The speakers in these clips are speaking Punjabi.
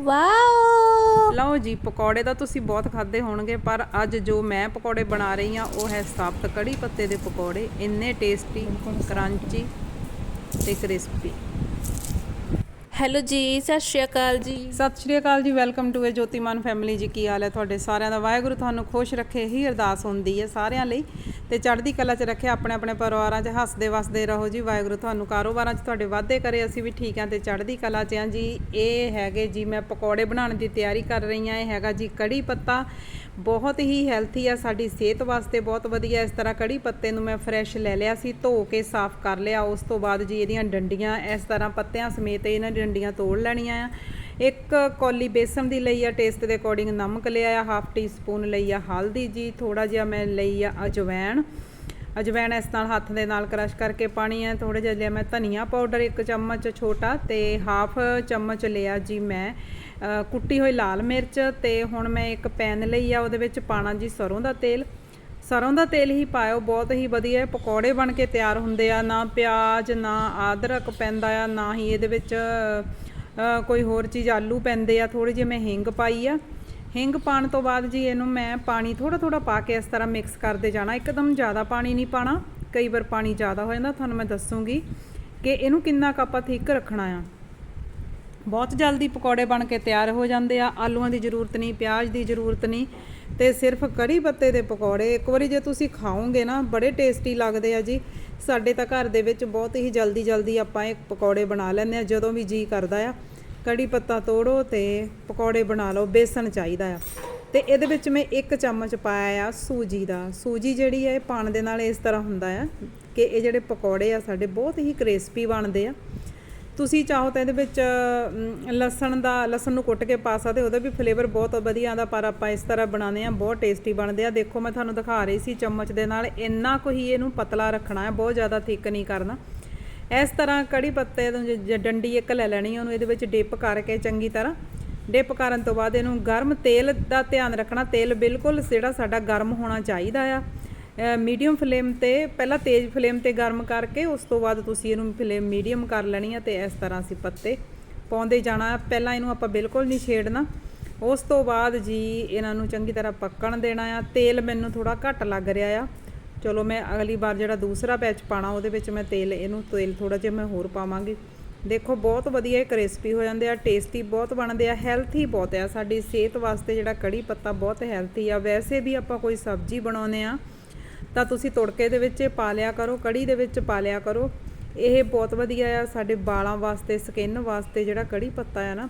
ਵਾਓ। ਲਓ ਜੀ ਪਕੌੜੇ ਤਾਂ ਤੁਸੀਂ ਬਹੁਤ ਖਾਦੇ ਹੋਣਗੇ ਪਰ ਅੱਜ ਜੋ ਮੈਂ ਪਕੌੜੇ ਬਣਾ ਰਹੀ ਹਾਂ ਉਹ ਹੈ ਸਾਬਤ ਕੜੀ ਪੱਤੇ ਦੇ ਪਕੌੜੇ। ਇੰਨੇ ਟੇਸਟੀ ਕਰੰਚੀ ਤੇ crispy. Hello ji Sat Sri Akal ji. Sat Sri Akal ji welcome to a Jyotiman family ji ਕੀ ਹਾਲ ਹੈ ਤੁਹਾਡੇ? ਸਾਰਿਆਂ ਦਾ ਵਾਹਿਗੁਰੂ ਤੁਹਾਨੂੰ ਖੁਸ਼ ਰੱਖੇ ਹੀ ਅਰਦਾਸ ਹੁੰਦੀ ਹੈ ਸਾਰਿਆਂ ਲਈ। ਤੇ ਚੜ੍ਹਦੀ ਕਲਾ 'ਚ ਰੱਖਿਆ ਆਪਣੇ ਆਪਣੇ ਪਰਿਵਾਰਾਂ 'ਚ। ਹੱਸਦੇ, ਵਸਦੇ ਰਹੋ ਜੀ, ਵਾਹਿਗੁਰੂ ਤੁਹਾਨੂੰ ਕਾਰੋਬਾਰਾਂ 'ਚ ਤੁਹਾਡੇ ਵਾਧੇ ਕਰੇ, ਅਸੀਂ ਵੀ ਠੀਕ ਹਾਂ ਤੇ ਚੜ੍ਹਦੀ ਕਲਾ 'ਚ ਹਾਂ ਜੀ। ਇਹ ਹੈਗੇ ਜੀ, ਮੈਂ ਪਕੌੜੇ ਬਣਾਉਣ ਦੀ ਤਿਆਰੀ ਕਰ ਰਹੀ ਹਾਂ। ਇਹ ਹੈਗਾ ਜੀ ਕੜੀ ਪੱਤਾ। ਬਹੁਤ ਹੀ ਹੈਲਥੀ ਆ, ਸਾਡੀ ਸਿਹਤ ਵਾਸਤੇ ਬਹੁਤ ਵਧੀਆ। ਇਸ ਤਰ੍ਹਾਂ ਕੜੀ ਪੱਤੇ ਨੂੰ ਮੈਂ ਫਰੈਸ਼ ਲੈ ਲਿਆ ਸੀ, ਧੋ ਕੇ ਸਾਫ਼ ਕਰ ਲਿਆ। ਉਸ ਤੋਂ ਬਾਅਦ ਜੀ ਇਹਦੀਆਂ ਡੰਡੀਆਂ, ਇਸ ਤਰ੍ਹਾਂ ਪੱਤਿਆਂ ਸਮੇਤ ਇਹਨਾਂ ਡੰਡੀਆਂ ਤੋੜ ਲੈਣੀਆਂ ਆ। ਇੱਕ ਕੌਲੀ ਬੇਸਣ ਦੀ ਲਈ ਆ ਟੇਸਟ ਦੇ ਅਕੋਰਡਿੰਗ ਨਮਕ ਲਿਆ ਆ ਹਾਫ ਟੀ ਸਪੂਨ ਲਈ ਆ, ਹਲਦੀ ਜੀ ਥੋੜਾ ਜਿਹਾ ਮੈਂ ਲਈ ਆ ਅਜਵੈਣ। ਅਜਵੈਣ ਇਸ ਨਾਲ ਹੱਥ ਦੇ ਨਾਲ ਕ੍ਰਸ਼ ਕਰਕੇ ਪਾਣੀ ਹੈ ਥੋੜਾ ਜਿਹਾ ਲਿਆ ਮੈਂ ਧਨੀਆ ਪਾਊਡਰ ਇੱਕ ਚਮਚ ਛੋਟਾ ਤੇ ਹਾਫ ਚਮਚ ਲਿਆ ਜੀ ਮੈਂ ਕੁੱਟੀ ਹੋਈ ਲਾਲ ਮਿਰਚ ਤੇ ਹੁਣ ਮੈਂ ਇੱਕ ਪੈਨ ਲਈ ਆ, ਉਹਦੇ ਵਿੱਚ ਪਾਣਾ ਜੀ ਸਰੋਂ ਦਾ ਤੇਲ। ਸਰੋਂ ਦਾ ਤੇਲ ਹੀ ਪਾਇਓ, ਬਹੁਤ ਹੀ ਵਧੀਆ ਪਕੌੜੇ ਬਣ ਕੇ ਤਿਆਰ ਹੁੰਦੇ ਆ, ਨਾ ਪਿਆਜ਼, ਨਾ ਅਦਰਕ ਪੈਂਦਾ ਆ, ਨਾ ਹੀ ਇਹਦੇ ਵਿੱਚ ਕੋਈ ਹੋਰ ਚੀਜ਼ ਆਲੂ ਪੈਂਦੇ ਆ ਥੋੜੀ ਜਿਹੀ ਮੈਂ ਹਿੰਗ ਪਾਈ ਆ। ਹਿੰਗ ਪਾਣ ਤੋਂ ਬਾਅਦ ਜੀ ਇਹਨੂੰ ਮੈਂ ਪਾਣੀ ਥੋੜਾ ਥੋੜਾ ਪਾ ਕੇ ਇਸ ਤਰ੍ਹਾਂ ਮਿਕਸ ਕਰਦੇ ਜਾਣਾ। ਇੱਕਦਮ ਜ਼ਿਆਦਾ ਪਾਣੀ ਨਹੀਂ ਪਾਣਾ। ਕਈ ਵਾਰ ਪਾਣੀ ਜ਼ਿਆਦਾ ਹੋ ਜਾਂਦਾ, ਤੁਹਾਨੂੰ ਮੈਂ ਦੱਸੂਗੀ ਕਿ ਇਹਨੂੰ ਕਿੰਨਾ ਕੁ ਆਪਾਂ ਥਿੱਕ ਰੱਖਣਾ ਆ। ਬਹੁਤ ਜਲਦੀ ਪਕੌੜੇ ਬਣ ਕੇ ਤਿਆਰ ਹੋ ਜਾਂਦੇ ਆ। ਆਲੂਆਂ ਦੀ ਜ਼ਰੂਰਤ ਨਹੀਂ, ਪਿਆਜ਼ ਦੀ ਜ਼ਰੂਰਤ ਨਹੀਂ। ਤੇ ਸਿਰਫ ਕੜੀ ਪੱਤੇ ਦੇ ਪਕੌੜੇ। ਇੱਕ ਵਾਰੀ ਜੇ ਤੁਸੀਂ ਖਾਓਗੇ ਨਾ, ਬੜੇ ਟੇਸਟੀ ਲੱਗਦੇ ਆ ਜੀ। ਸਾਡੇ ਤਾਂ ਘਰ ਦੇ ਵਿੱਚ ਬਹੁਤ ਹੀ ਜਲਦੀ ਜਲਦੀ ਆਪਾਂ ਇਹ ਪਕੌੜੇ ਬਣਾ ਲੈਂਦੇ ਆ, ਜਦੋਂ ਵੀ ਜੀ ਕਰਦਾ ਆ। ਕੜੀ ਪੱਤਾ ਤੋੜੋ ਤੇ ਪਕੌੜੇ ਬਣਾ ਲਓ, ਬੇਸਣ ਚਾਹੀਦਾ ਆ। ਤੇ ਇਹਦੇ ਵਿੱਚ ਮੈਂ ਇੱਕ ਚਮਚ ਪਾਇਆ ਆ ਸੂਜੀ ਦਾ। ਸੂਜੀ ਜਿਹੜੀ ਹੈ ਇਹ ਪਾਣ ਦੇ ਨਾਲ ਇਸ ਤਰ੍ਹਾਂ ਹੁੰਦਾ ਆ ਕਿ ਇਹ ਜਿਹੜੇ ਪਕੌੜੇ ਆ, ਸਾਡੇ ਬਹੁਤ ਹੀ ਕ੍ਰਿਸਪੀ ਬਣਦੇ ਆ। ਤੁਸੀਂ ਚਾਹੋ ਤਾਂ ਇਹਦੇ ਵਿੱਚ ਲਸਣ ਦਾ, ਲਸਣ ਨੂੰ ਕੁੱਟ ਕੇ ਪਾ ਸਕਦੇ ਉਹਦਾ ਵੀ ਫਲੇਵਰ ਬਹੁਤ ਵਧੀਆ ਆਉਂਦਾ ਪਰ ਆਪਾਂ ਇਸ ਤਰ੍ਹਾਂ ਬਣਾਉਂਦੇ ਆ ਬਹੁਤ ਟੇਸਟੀ ਬਣਦੇ ਆ। ਦੇਖੋ, ਮੈਂ ਤੁਹਾਨੂੰ ਦਿਖਾ ਰਹੀ ਸੀ ਚਮਚ ਦੇ ਨਾਲ, ਇੰਨਾ ਕੁ ਹੀ ਇਹਨੂੰ ਪਤਲਾ ਰੱਖਣਾ ਹੈ, ਬਹੁਤ ਜ਼ਿਆਦਾ ਥਿੱਕ ਨਹੀਂ ਕਰਨਾ। ਇਸ ਤਰ੍ਹਾਂ ਕੜੀ ਪੱਤੇ ਨੂੰ ਜ- ਡੰਡੀ ਇੱਕ ਲੈ ਲੈਣੀ ਉਹਨੂੰ ਇਹਦੇ ਵਿੱਚ ਡਿਪ ਕਰਕੇ ਚੰਗੀ ਤਰ੍ਹਾਂ। ਡਿਪ ਕਰਨ ਤੋਂ ਬਾਅਦ ਇਹਨੂੰ ਗਰਮ ਤੇਲ ਦਾ ਧਿਆਨ ਰੱਖਣਾ, ਤੇਲ ਬਿਲਕੁਲ ਜਿਹੜਾ ਸਾਡਾ ਗਰਮ ਹੋਣਾ ਚਾਹੀਦਾ ਆ। ਮੀਡੀਅਮ ਫਲੇਮ ਤੇ, ਪਹਿਲਾਂ ਤੇਜ਼ ਫਲੇਮ ਤੇ ਗਰਮ ਕਰਕੇ, ਉਸ ਤੋਂ ਬਾਅਦ ਤੁਸੀਂ ਇਹਨੂੰ ਫਲੇਮ ਮੀਡੀਅਮ ਕਰ ਲੈਣੀ ਆ ਤੇ ਇਸ ਤਰ੍ਹਾਂ ਅਸੀਂ ਪੱਤੇ ਪਾਉਂਦੇ ਜਾਣਾ। ਪਹਿਲਾਂ ਇਹਨੂੰ ਆਪਾਂ ਬਿਲਕੁਲ ਨਹੀਂ ਛੇੜਨਾ। ਉਸ ਤੋਂ ਬਾਅਦ ਜੀ ਇਹਨਾਂ ਨੂੰ ਚੰਗੀ ਤਰ੍ਹਾਂ ਪੱਕਣ ਦੇਣਾ ਆ। ਤੇਲ ਮੈਨੂੰ ਥੋੜਾ ਘੱਟ ਲੱਗ ਰਿਹਾ ਆ। ਚਲੋ ਮੈਂ ਅਗਲੀ ਵਾਰ ਜਿਹੜਾ ਦੂਸਰਾ ਬੈਚ ਪਾਣਾ ਉਹਦੇ ਵਿੱਚ ਮੈਂ ਤੇਲ, ਇਹਨੂੰ ਤੇਲ ਥੋੜਾ ਜਿਹਾ ਮੈਂ ਹੋਰ ਪਾਵਾਂਗੀ। ਦੇਖੋ, ਬਹੁਤ ਵਧੀਆ ਇਹ ਕ੍ਰਿਸਪੀ ਹੋ ਜਾਂਦੇ ਆ ਟੇਸਟੀ ਬਹੁਤ ਬਣਦੇ ਆ ਹੈਲਥੀ ਬਹੁਤ ਆ। ਸਾਡੀ ਸਿਹਤ ਵਾਸਤੇ ਜਿਹੜਾ ਕੜੀ ਪੱਤਾ ਬਹੁਤ ਹੈਲਥੀ ਆ। ਵੈਸੇ ਵੀ ਆਪਾਂ ਕੋਈ ਸਬਜ਼ੀ ਬਣਾਉਨੇ ਆ ਤਾਂ ਤੁਸੀਂ ਤੁੜਕੇ ਦੇ ਵਿੱਚ ਇਹ ਪਾ ਲਿਆ ਕਰੋ, ਕੜੀ ਦੇ ਵਿੱਚ ਪਾ ਲਿਆ ਕਰੋ। ਇਹ ਬਹੁਤ ਵਧੀਆ ਆ, ਸਾਡੇ ਵਾਲਾਂ ਵਾਸਤੇ, ਸਕਿਨ ਵਾਸਤੇ ਜਿਹੜਾ ਕੜੀ ਪੱਤਾ ਆ ਨਾ,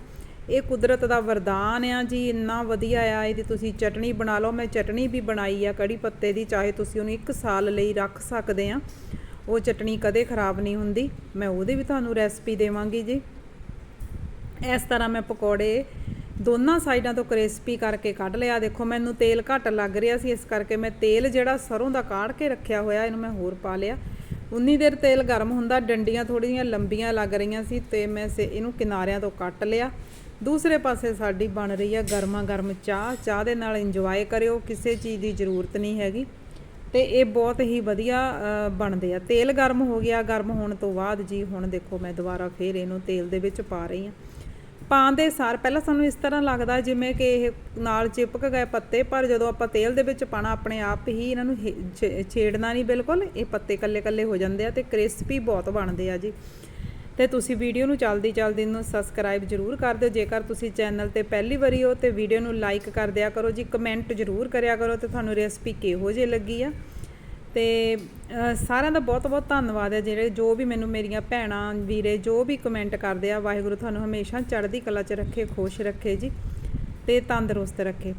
ਇਹ ਕੁਦਰਤ ਦਾ ਵਰਦਾਨ ਆ ਜੀ, ਇੰਨਾ ਵਧੀਆ ਆ, ਇਹਦੀ ਤੁਸੀਂ ਚਟਣੀ ਬਣਾ ਲਓ। ਮੈਂ ਚਟਣੀ ਵੀ ਬਣਾਈ ਆ ਕੜੀ ਪੱਤੇ ਦੀ, ਚਾਹੇ ਤੁਸੀਂ ਉਹਨੂੰ 1 ਸਾਲ ਲਈ ਰੱਖ ਸਕਦੇ ਆ। ਉਹ ਚਟਣੀ ਕਦੇ ਖਰਾਬ ਨਹੀਂ ਹੁੰਦੀ। ਮੈਂ ਉਹਦੀ ਵੀ ਤੁਹਾਨੂੰ ਰੈਸਪੀ ਦੇਵਾਂਗੀ ਜੀ। ਇਸ ਤਰ੍ਹਾਂ ਮੈਂ ਪਕੌੜੇ ਦੋਨਾਂ ਸਾਈਡਾਂ ਤੋਂ ਕ੍ਰਿਸਪੀ ਕਰਕੇ ਕੱਢ ਲਿਆ। ਦੇਖੋ, ਮੈਨੂੰ ਤੇਲ ਘੱਟ ਲੱਗ ਰਿਹਾ ਸੀ, ਇਸ ਕਰਕੇ ਮੈਂ ਤੇਲ ਜਿਹੜਾ ਸਰੋਂ ਦਾ ਕਾੜ ਕੇ ਰੱਖਿਆ ਹੋਇਆ, ਇਹਨੂੰ ਮੈਂ ਹੋਰ ਪਾ ਲਿਆ। ਉਨੀ ਦੇਰ ਤੇਲ ਗਰਮ ਹੁੰਦਾ, ਡੰਡੀਆਂ ਥੋੜੀਆਂ ਲੰਬੀਆਂ ਲੱਗ ਰਹੀਆਂ ਸੀ ਤੇ ਮੈਂ ਸੇ ਇਹਨੂੰ ਕਿਨਾਰਿਆਂ ਤੋਂ ਕੱਟ ਲਿਆ। ਦੂਸਰੇ ਪਾਸੇ ਸਾਡੀ ਬਣ ਰਹੀ ਆ ਗਰਮਾ ਗਰਮ ਚਾਹ। ਚਾਹ ਦੇ ਨਾਲ ਇੰਜੋਏ ਕਰਿਓ, ਕਿਸੇ ਚੀਜ਼ ਦੀ ਜ਼ਰੂਰਤ ਨਹੀਂ ਹੈਗੀ। ਤੇ ਇਹ ਬਹੁਤ ਹੀ ਵਧੀਆ ਬਣਦੇ ਆ। ਤੇਲ ਗਰਮ ਹੋ ਗਿਆ, ਗਰਮ ਹੋਣ ਤੋਂ ਬਾਅਦ ਜੀ ਹੁਣ ਦੇਖੋ ਮੈਂ ਦੁਬਾਰਾ ਫੇਰ ਇਹਨੂੰ ਤੇਲ ਦੇ ਵਿੱਚ ਪਾ ਰਹੀ ਹਾਂ ਪਾਉਂਦੇ ਸਾਰ, ਪਹਿਲਾਂ ਸਾਨੂੰ ਇਸ ਤਰ੍ਹਾਂ ਲੱਗਦਾ ਜਿਵੇਂ ਕਿ ਇਹ ਨਾਲ ਚਿਪਕ ਗਏ ਪੱਤੇ, ਪਰ ਜਦੋਂ ਆਪਾਂ ਤੇਲ ਦੇ ਵਿੱਚ ਪਾਣਾ ਆਪਣੇ ਆਪ ਹੀ ਇਹਨਾਂ ਨੂੰ ਛੇ- ਛੇੜਨਾ ਨਹੀਂ ਬਿਲਕੁਲ, ਇਹ ਪੱਤੇ ਕੱਲੇ ਕੱਲੇ ਹੋ ਜਾਂਦੇ ਆ ਤੇ ਕ੍ਰਿਸਪੀ ਬਹੁਤ ਬਣਦੇ ਆ ਜੀ। ਤੇ ਤੁਸੀਂ ਵੀਡੀਓ ਨੂੰ ਚਲਦੀ ਚਲਦੀ ਨੂੰ ਸਬਸਕ੍ਰਾਈਬ ਜ਼ਰੂਰ ਕਰ ਦਿਓ। ਜੇਕਰ ਤੁਸੀਂ ਚੈਨਲ ਤੇ ਪਹਿਲੀ ਵਾਰੀ ਹੋ ਤੇ ਵੀਡੀਓ ਨੂੰ ਲਾਈਕ ਕਰ ਦਿਆ ਕਰੋ ਜੀ ਕਮੈਂਟ ਜ਼ਰੂਰ ਕਰਿਆ ਕਰੋ ਤੇ ਤੁਹਾਨੂੰ ਰੈਸਪੀ ਕਿਹੋ ਜਿਹੀ ਲੱਗੀ ਆ। ਅਤੇ ਸਾਰਿਆਂ ਦਾ ਬਹੁਤ ਬਹੁਤ ਧੰਨਵਾਦ ਹੈ ਜਿਹੜੇ ਜੋ ਵੀ ਮੈਨੂੰ ਮੇਰੀਆਂ ਭੈਣਾਂ, ਵੀਰੇ ਜੋ ਵੀ ਕਮੈਂਟ ਕਰਦੇ ਆ, ਵਾਹਿਗੁਰੂ ਤੁਹਾਨੂੰ ਹਮੇਸ਼ਾ ਚੜ੍ਹਦੀ ਕਲਾ 'ਚ ਰੱਖੇ, ਖੁਸ਼ ਰੱਖੇ ਜੀ ਅਤੇ ਤੰਦਰੁਸਤ ਰੱਖੇ।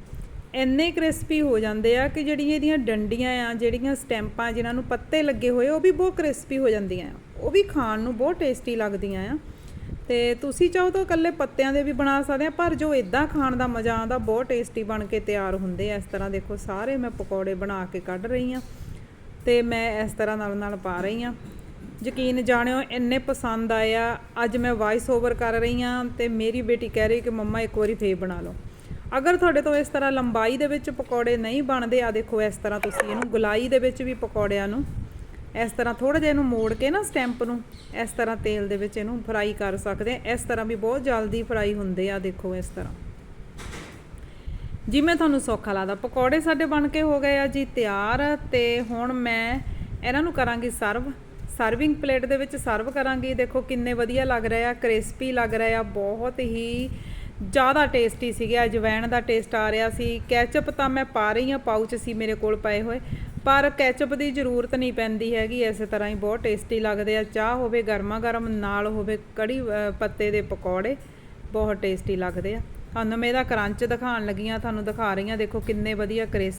ਇੰਨੇ ਕ੍ਰਿਸਪੀ ਹੋ ਜਾਂਦੇ ਆ ਕਿ ਜਿਹੜੀਆਂ ਇਹਦੀਆਂ ਡੰਡੀਆਂ ਆ, ਜਿਹੜੀਆਂ ਸਟੈਂਪਾਂ ਜਿਨ੍ਹਾਂ ਨੂੰ ਪੱਤੇ ਲੱਗੇ ਹੋਏ ਉਹ ਵੀ ਬਹੁਤ ਕ੍ਰਿਸਪੀ ਹੋ ਜਾਂਦੀਆਂ ਆ। ਉਹ ਵੀ ਖਾਣ ਨੂੰ ਬਹੁਤ ਟੇਸਟੀ ਲੱਗਦੀਆਂ ਆ। ਤੇ ਤੁਸੀਂ ਚਾਹੋ ਤਾਂ ਇਕੱਲੇ ਪੱਤਿਆਂ ਦੇ ਵੀ ਬਣਾ ਸਕਦੇ ਆ, ਪਰ ਜੋ ਇਦਾਂ ਖਾਣ ਦਾ ਮਜ਼ਾ ਆਉਂਦਾ, ਬਹੁਤ ਟੇਸਟੀ ਬਣ ਕੇ ਤਿਆਰ ਹੁੰਦੇ ਆ। ਇਸ ਤਰ੍ਹਾਂ ਦੇਖੋ, ਸਾਰੇ ਮੈਂ ਪਕੌੜੇ ਬਣਾ ਕੇ ਕੱਢ ਰਹੀ ਆ। ਤੇ ਮੈਂ ਇਸ ਤਰ੍ਹਾਂ ਨਾਲ ਨਾਲ ਪਾ ਰਹੀ ਆ ਯਕੀਨ ਜਾਣਿਓ, ਇੰਨੇ ਪਸੰਦ ਆਇਆ। ਅੱਜ ਮੈਂ ਵਾਇਸ ਓਵਰ ਕਰ ਰਹੀ ਆ ਤੇ ਮੇਰੀ ਬੇਟੀ ਕਹਿ ਰਹੀ ਕਿ ਮੰਮਾ ਇੱਕ ਵਾਰੀ ਫੇਰ ਬਣਾ ਲਓ। ਅਗਰ ਤੁਹਾਡੇ ਤੋਂ ਇਸ ਤਰ੍ਹਾਂ ਲੰਬਾਈ ਦੇ ਵਿੱਚ ਪਕੌੜੇ ਨਹੀਂ ਬਣਦੇ ਆ ਦੇਖੋ ਇਸ ਤਰ੍ਹਾਂ ਤੁਸੀਂ ਇਹਨੂੰ ਗੁਲਾਈ ਦੇ ਵਿੱਚ ਵੀ ਪਕੌੜਿਆਂ ਨੂੰ ਇਸ ਤਰ੍ਹਾਂ ਥੋੜਾ ਜਿਹਾ ਇਹਨੂੰ ਮੋੜ ਕੇ ਨਾ ਸਟੈਂਪ ਨੂੰ ਇਸ ਤਰ੍ਹਾਂ ਤੇਲ ਦੇ ਵਿੱਚ ਇਹਨੂੰ ਫਰਾਈ ਕਰ ਸਕਦੇ ਆ ਇਸ ਤਰ੍ਹਾਂ ਵੀ ਬਹੁਤ ਜਲਦੀ ਫਰਾਈ ਹੁੰਦੇ ਆ ਦੇਖੋ ਇਸ ਤਰ੍ਹਾਂ। ਜਿਵੇਂ ਤੁਹਾਨੂੰ ਸੌਖਾ ਲੱਗਦਾ। ਪਕੌੜੇ ਸਾਡੇ ਬਣ ਕੇ ਹੋ ਗਏ ਆ ਜੀ ਤਿਆਰ ਤੇ ਹੁਣ ਮੈਂ ਇਹਨਾਂ ਨੂੰ ਕਰਾਂਗੀ ਸਰਵ। ਸਰਵਿੰਗ ਪਲੇਟ ਦੇ ਵਿੱਚ ਸਰਵ ਕਰਾਂਗੀ। ਦੇਖੋ ਕਿੰਨੇ ਵਧੀਆ ਲੱਗ ਰਹੇ ਆ, ਕ੍ਰਿਸਪੀ ਲੱਗ ਰਹੇ ਆ, ਬਹੁਤ ਹੀ ਜ਼ਿਆਦਾ ਟੇਸਟੀ ਸੀਗੇ। ਅਜਵੈਣ ਦਾ ਟੇਸਟ ਆ ਰਿਹਾ ਸੀ। ਕੈਚਅਪ ਤਾਂ ਮੈਂ ਪਾ ਰਹੀ ਆ ਪਾਊਚ ਸੀ ਮੇਰੇ ਕੋਲ ਪਏ ਹੋਏ। ਪਰ ਕੈਚਅਪ ਦੀ ਜ਼ਰੂਰਤ ਨਹੀਂ ਪੈਂਦੀ ਹੈਗੀ, ਇਸੇ ਤਰ੍ਹਾਂ ਹੀ ਬਹੁਤ ਟੇਸਟੀ ਲੱਗਦੇ ਆ। ਚਾਹ ਹੋਵੇ ਗਰਮਾ ਗਰਮ ਨਾਲ ਹੋਵੇ ਕੜੀ ਪੱਤੇ ਦੇ ਪਕੌੜੇ, ਬਹੁਤ ਟੇਸਟੀ ਲੱਗਦੇ ਆ। ਤੁਹਾਨੂੰ ਮੈਂ ਇਹਦਾ ਕਰੰਚ ਦਿਖਾਉਣ ਲੱਗੀਆਂ ਤੁਹਾਨੂੰ ਦਿਖਾ ਰਹੀ ਹਾਂ। ਦੇਖੋ ਕਿੰਨੇ ਵਧੀਆ ਕ੍ਰਿਸ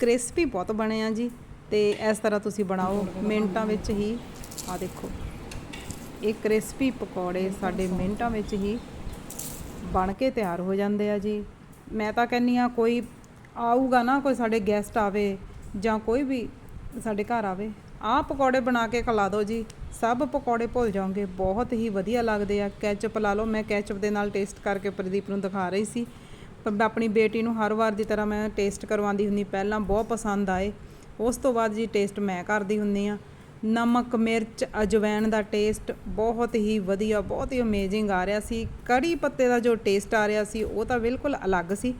ਕ੍ਰਿਸਪੀ ਬਹੁਤ ਬਣੇ ਆ ਜੀ ਤੇ ਇਸ ਤਰ੍ਹਾਂ ਤੁਸੀਂ ਬਣਾਓ ਮਿੰਟਾਂ ਵਿੱਚ ਹੀ। ਆ ਦੇਖੋ, ਇਹ ਕ੍ਰਿਸਪੀ ਪਕੌੜੇ ਸਾਡੇ ਮਿੰਟਾਂ ਵਿੱਚ ਹੀ ਬਣ ਕੇ ਤਿਆਰ ਹੋ ਜਾਂਦੇ ਆ ਜੀ। ਮੈਂ ਤਾਂ ਕਹਿੰਨੀ ਆ ਕੋਈ ਆਊਗਾ ਨਾ, ਕੋਈ ਸਾਡੇ ਗੈਸਟ ਆਵੇ ਜਾਂ ਕੋਈ ਵੀ ਸਾਡੇ ਘਰ ਆਵੇ ਆਹ ਪਕੌੜੇ ਬਣਾ ਕੇ ਖਿਲਾ ਦਿਓ ਜੀ। ਸਭ ਪਕੌੜੇ ਭੁੱਲ ਜਾਓਗੇ। ਬਹੁਤ ਹੀ ਵਧੀਆ ਲੱਗਦੇ ਆ। ਕੈਚਅਪ ਲਾ ਲਓ। ਮੈਂ ਕੈਚਅਪ ਦੇ ਨਾਲ ਟੇਸਟ ਕਰਕੇ ਪ੍ਰਦੀਪ ਨੂੰ ਦਿਖਾ ਰਹੀ ਸੀ। ਪਰ ਆਪਣੀ ਬੇਟੀ ਨੂੰ ਹਰ ਵਾਰ ਦੀ ਤਰ੍ਹਾਂ ਮੈਂ ਟੇਸਟ ਕਰਵਾਉਂਦੀ ਹੁੰਦੀ। ਪਹਿਲਾਂ ਬਹੁਤ ਪਸੰਦ ਆਏ। ਉਸ ਤੋਂ ਬਾਅਦ ਜੀ ਟੇਸਟ ਮੈਂ ਕਰਦੀ ਹੁੰਦੀ ਆ ਨਮਕ, ਮਿਰਚ, ਅਜਵੈਣ ਦਾ ਟੇਸਟ ਬਹੁਤ ਹੀ ਵਧੀਆ, ਬਹੁਤ ਹੀ ਅਮੇਜ਼ਿੰਗ ਆ ਰਿਹਾ ਸੀ। ਕੜੀ ਪੱਤੇ ਦਾ ਜੋ ਟੇਸਟ ਆ ਰਿਹਾ ਸੀ, ਉਹ ਤਾਂ ਬਿਲਕੁਲ ਅਲੱਗ ਸੀ।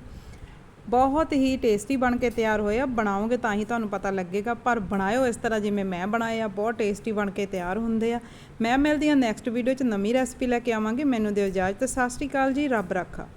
ਬਹੁਤ ਹੀ ਟੇਸਟੀ ਬਣ ਕੇ ਤਿਆਰ ਹੋਏ ਆ। ਬਣਾਓਗੇ ਤਾਂ ਹੀ ਤੁਹਾਨੂੰ ਪਤਾ ਲੱਗੇਗਾ। ਪਰ ਬਣਾਇਓ ਇਸ ਤਰ੍ਹਾਂ ਜਿਵੇਂ ਮੈਂ ਬਣਾਏ ਆ, ਬਹੁਤ ਟੇਸਟੀ ਬਣ ਕੇ ਤਿਆਰ ਹੁੰਦੇ ਆ। ਮੈਂ ਮਿਲਦੀ ਆ ਨੈਕਸਟ ਵੀਡੀਓ 'ਚ ਨਵੀਂ ਰੈਸਪੀ ਲੈ ਕੇ ਆਵਾਂਗੇ। ਮੈਨੂੰ ਦਿਓ ਇਜਾਜ਼ਤ। ਸਤਿ ਸ਼੍ਰੀ ਅਕਾਲ ਜੀ। ਰੱਬ ਰੱਖਾ।